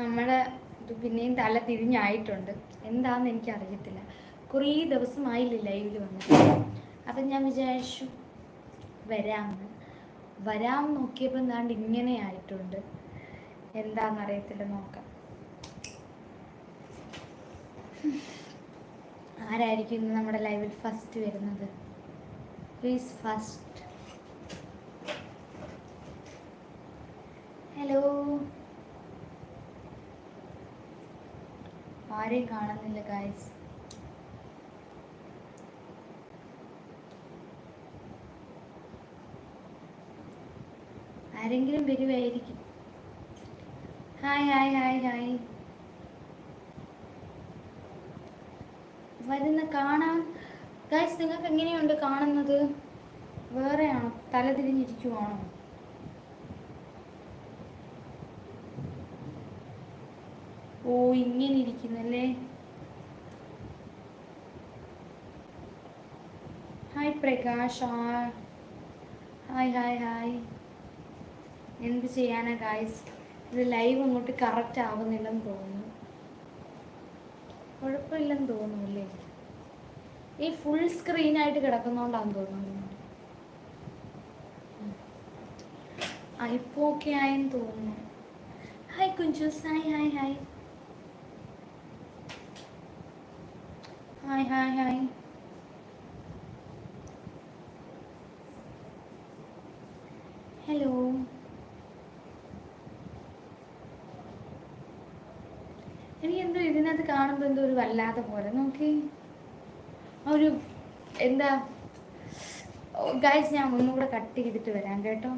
നമ്മുടെ പിന്നെയും തല തിരിഞ്ഞായിട്ടുണ്ട്. എന്താന്ന് എനിക്ക് അറിയത്തില്ല കുറേ ദിവസമായില്ല ലൈവിൽ വന്നിട്ട് അപ്പം ഞാൻ വിചാരിച്ചു വരാമെന്ന്. വരാം നോക്കിയപ്പോൾ എന്താണ്ട് ഇങ്ങനെ ആയിട്ടുണ്ട്. എന്താണെന്നറിയത്തില്ല നോക്കാം. ആരായിരിക്കും ഇന്ന് നമ്മുടെ ലൈവിൽ ഫസ്റ്റ് വരുന്നത്? പ്ലീസ് ഫസ്റ്റ് ഹലോ ആരെയും കാണുന്നില്ല ഗായ്സ് ആരെങ്കിലും വരുമായിരിക്കും ഹായ് ഹായ് ഹായ് ഹായ് വരുന്ന കാണാൻ ഗായ്സ് നിങ്ങൾക്ക് എങ്ങനെയുണ്ട് കാണുന്നത്? വേറെയാണോ? തല തിരിഞ്ഞിരിക്കുവാണോ ഓ ഇങ്ങനെ ഇരിക്കുന്നല്ലേ? ഹായ് പ്രകാശ് ആ. ഹായ് ഹായ് ഹായ് എന്ത് ചെയ്യാനാ ഗായ്സ് ഇത് ലൈവ് അങ്ങോട്ട് കറക്റ്റ് ആവുന്നില്ലെന്ന് തോന്നുന്നു. കുഴപ്പമില്ലെന്ന് തോന്നുന്നു അല്ലേ ഈ ഫുൾ സ്ക്രീനായിട്ട് കിടക്കുന്നോണ്ടാന്ന് തോന്നുന്നു. ഐപ്പോ ഓക്കെ ആയെന്ന് തോന്നുന്നു. Hi Kunju hi hi hi hi hi hi hello എനിക്ക് എന്തോ ഇതിനകത്ത് കാണുമ്പോൾ എന്തോ ഒരു വല്ലാതെ പോലെ നോക്കി. ഒരു എന്താ ഗൈസ് ഞാൻ ഒന്നും കൂടെ കട്ട് ചെയ്തിട്ട് വരാം കേട്ടോ.